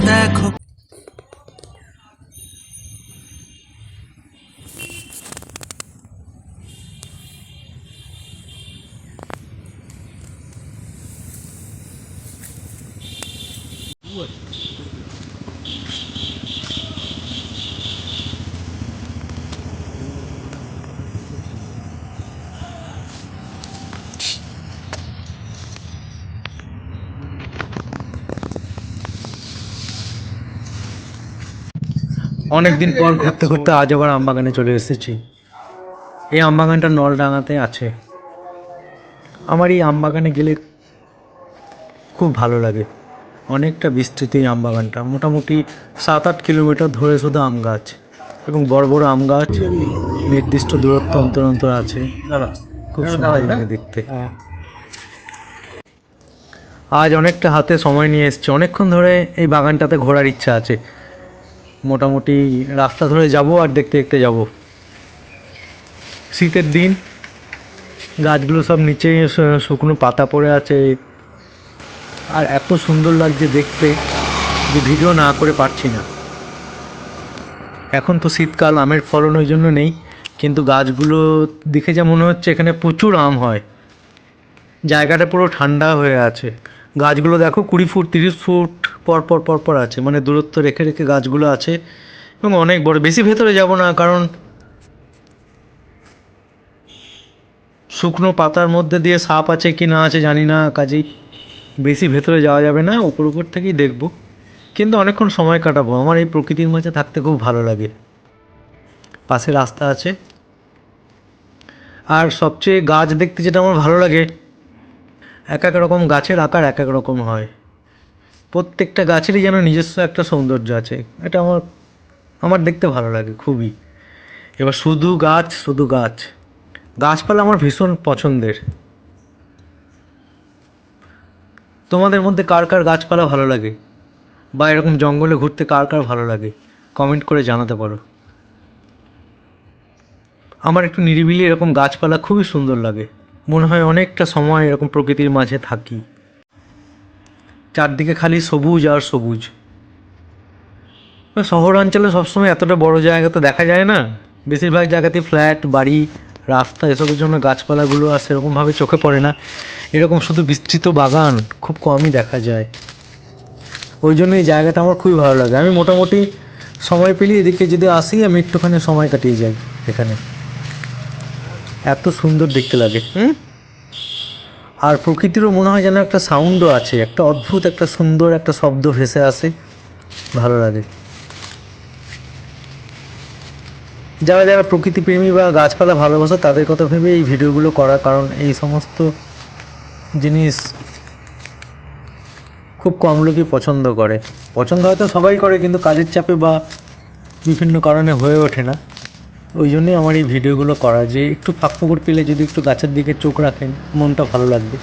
দেখো। অনেকদিন পর ঘুরতে ঘুরতে আজ আবার আমবাগানে চলে এসেছি। এই আমবাগানটা নলডাঙাতে আছে। আমার এই আমবাগানে গেলে খুব ভালো লাগে। অনেকটা বিস্তৃত এই আমবাগানটা। মোটামুটি সাত আট কিলোমিটার ধরে শুধু আম গাছ এবং বড় বড় আম গাছ নির্দিষ্ট দূরত্ব অন্তর অন্তর আছে। খুব সুন্দর লাগে দেখতে। আজ অনেকটা হাতে সময় নিয়ে এসছে। অনেকক্ষণ ধরে এই বাগানটাতে ঘোরার ইচ্ছা আছে। মোটামুটি রাস্তা ধরে যাব আর দেখতে দেখতে যাব। শীতের দিন, গাছগুলো সব নিচে শুকনো পাতা পড়ে আছে। আর এত সুন্দর লাগছে দেখতে যে ভিডিও না করে পারছি না। এখন তো শীতকাল, আমের ফলন ওই জন্য নেই, কিন্তু গাছগুলো দেখে যা মনে হচ্ছে এখানে প্রচুর আম হয়। জায়গাটা পুরো ঠান্ডা হয়ে আছে। গাছগুলো দেখো কুড়ি ফুট, তিরিশ ফুট, পর পর পর পর আছে। মানে দূরত্ব রেখে রেখে গাছগুলো আছে। এবং অনেক বড়, বেশি ভেতরে যাব না, কারণ শুকনো পাতার মধ্যে দিয়ে সাপ আছে কি না আছে জানি না, কাজেই বেশি ভেতরে যাওয়া যাবে না, উপর উপর থেকেই দেখব। কিন্তু অনেকক্ষণ সময় কাটাবো। আমার এই প্রকৃতির মাঝে থাকতে খুব ভালো লাগে। পাশে রাস্তা আছে। আর সবচেয়ে গাছ দেখতে যেটা আমার ভালো লাগে এক এক রকম গাছের আকার এক এক রকম হয়। প্রত্যেকটা গাছেরই যেন নিজস্ব একটা সৌন্দর্য আছে। এটা আমার আমার দেখতে ভালো লাগে খুবই। এবার শুধু গাছ শুধু গাছ। গাছপালা আমার ভীষণ পছন্দের। তোমাদের মধ্যে কার কার গাছপালা ভালো লাগে? বা এরকম জঙ্গলে ঘুরতে কার কার ভালো লাগে? কমেন্ট করে জানাতে পারো। আমার একটু নিরিবিলি এরকম গাছপালা খুবই সুন্দর লাগে। মনে হয় অনেকটা সময় এরকম প্রকৃতির মাঝে থাকি। চারদিকে খালি সবুজ আর সবুজ। শহরাঞ্চলে সবসময় এতটা বড় জায়গা তো দেখা যায় না। বেশিরভাগ জায়গাতে ফ্ল্যাট, বাড়ি, রাস্তা, এসবের জন্য গাছপালাগুলো আর সেরকমভাবে চোখে পড়ে না। এরকম শুধু বিস্তৃত বাগান, খুব কমই দেখা যায়। ওই জন্য এই জায়গাটা আমার খুবই ভালো লাগে। আমি মোটামুটি সময় পেলে এদিকে যদি আসি, আমি একটুখানি সময় কাটিয়ে যাই এখানে। এত সুন্দর দেখতে লাগে, হুম? আর প্রকৃতিরও মনে হয় যেন একটা সাউন্ডও আছে, একটা অদ্ভুত একটা সুন্দর একটা শব্দ ভেসে আসে, ভালো লাগে। যারা যারা প্রকৃতিপ্রেমী বা গাছপালা ভালোবাসে, তাদের কথা ভেবে এই ভিডিওগুলো করা, কারণ এই সমস্ত জিনিস খুব কম লোকই পছন্দ করে। পছন্দ হয়তো সবাই করে, কিন্তু কাজের চাপে বা বিভিন্ন কারণে হয়ে ওঠে না। ওই জন্যই আমার এই ভিডিওগুলো করা যে একটু ফাঁক ফোকর পেলে যদি একটু গাছের দিকে চোখ রাখেন, মনটা ভালো লাগবে।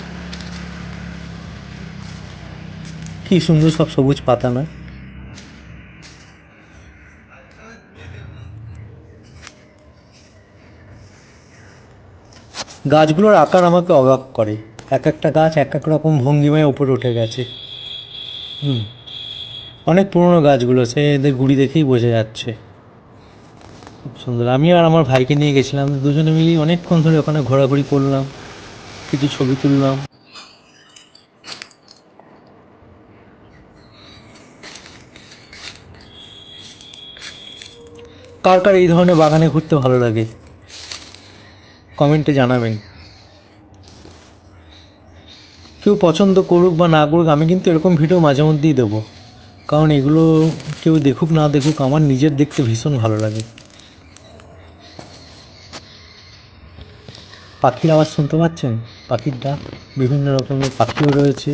কি সুন্দর সব সবুজ পাতা, না? গাছগুলোর আকার আমাকে অবাক করে। এক একটা গাছ এক এক রকম ভঙ্গিমায় উপরে উঠে গেছে। হুম। অনেক পুরনো গাছগুলো, সে এদের গুড়ি দেখেই বোঝা যাচ্ছে। খুব সুন্দর। আমি আর আমার ভাইকে নিয়ে গেছিলাম, দুজনে মিলিয়ে অনেকক্ষণ ধরে ওখানে ঘোরাঘুরি করলাম, কিছু ছবি তুললাম। কার কার এই ধরনের বাগানে ঘুরতে ভালো লাগে? কমেন্টে জানাবেন। কেউ পছন্দ করুক বা না করুক, আমি কিন্তু এরকম ভিডিও মাঝে মধ্যেই দেবো। কারণ এগুলো কেউ দেখুক না দেখুক, আমার নিজের দেখতে ভীষণ ভালো লাগে। পাখির আওয়াজ শুনতে পাচ্ছেন? পাখির ডাক বিভিন্ন রকমের পাখিও রয়েছে।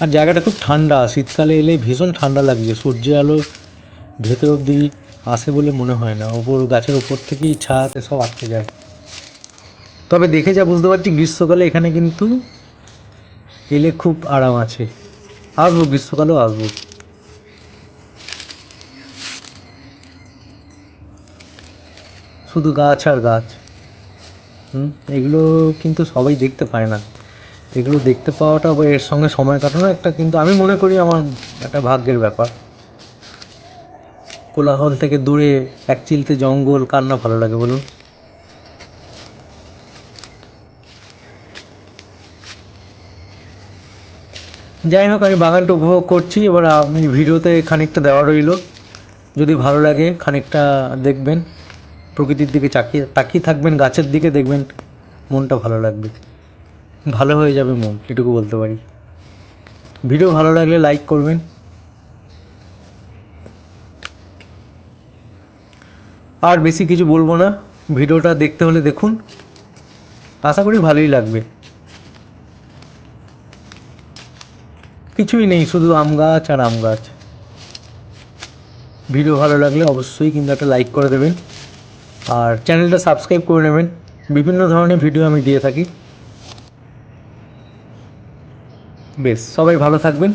আর জায়গাটা খুব ঠান্ডা। শীতকালে এলে ভীষণ ঠান্ডা লাগছে। সূর্যের আলো ভেতর অবধি আসে বলে মনে হয় না। ওপর, গাছের ওপর থেকেই ছায়াতে সব আটকে যায়। তবে দেখে যা বুঝতে পারছি, গ্রীষ্মকালে এখানে কিন্তু এলে খুব আরাম আছে। আসব, গ্রীষ্মকালেও আসব। শুধু গাছ আর গাছ। হুম? এগুলো কিন্তু সবাই দেখতে পায় না। এগুলো দেখতে পাওয়াটা বা এর সঙ্গে সময় কাটানো একটা কিন্তু আমি মনে করি আমার একটা ভাগ্যের ব্যাপার। কোলাহল থেকে দূরে, এক চিলতে জঙ্গল, কার না ভালো লাগে বলুন? যাই হোক, আমি বাগানটা উপভোগ করছি। এবার আমি ভিডিওতে খানিকটা দেওয়া রইল। যদি ভালো লাগে, খানিকটা দেখবেন। প্রকৃতির দিকে চাকিয়ে তাকিয়ে থাকবেন, গাছের দিকে দেখবেন, মনটা ভালো লাগবে। ভালো হয়ে যাবে মন, এটুকু বলতে পারি। ভিডিও ভালো লাগলে লাইক করবেন। আর বেশি কিছু বলব না, ভিডিওটা দেখতে হলে দেখুন। আশা করি ভালোই লাগবে। কিছুই নেই, শুধু আম গাছ আর আম গাছ। ভিডিও ভালো লাগলে অবশ্যই কিন্তু একটা লাইক করে দেবেন। আর চ্যানেলটা সাবস্ক্রাইব করে নেবেন। বিভিন্ন ধরনের ভিডিও আমি দিয়ে থাকি। বেশ, সবাই ভালো থাকবেন।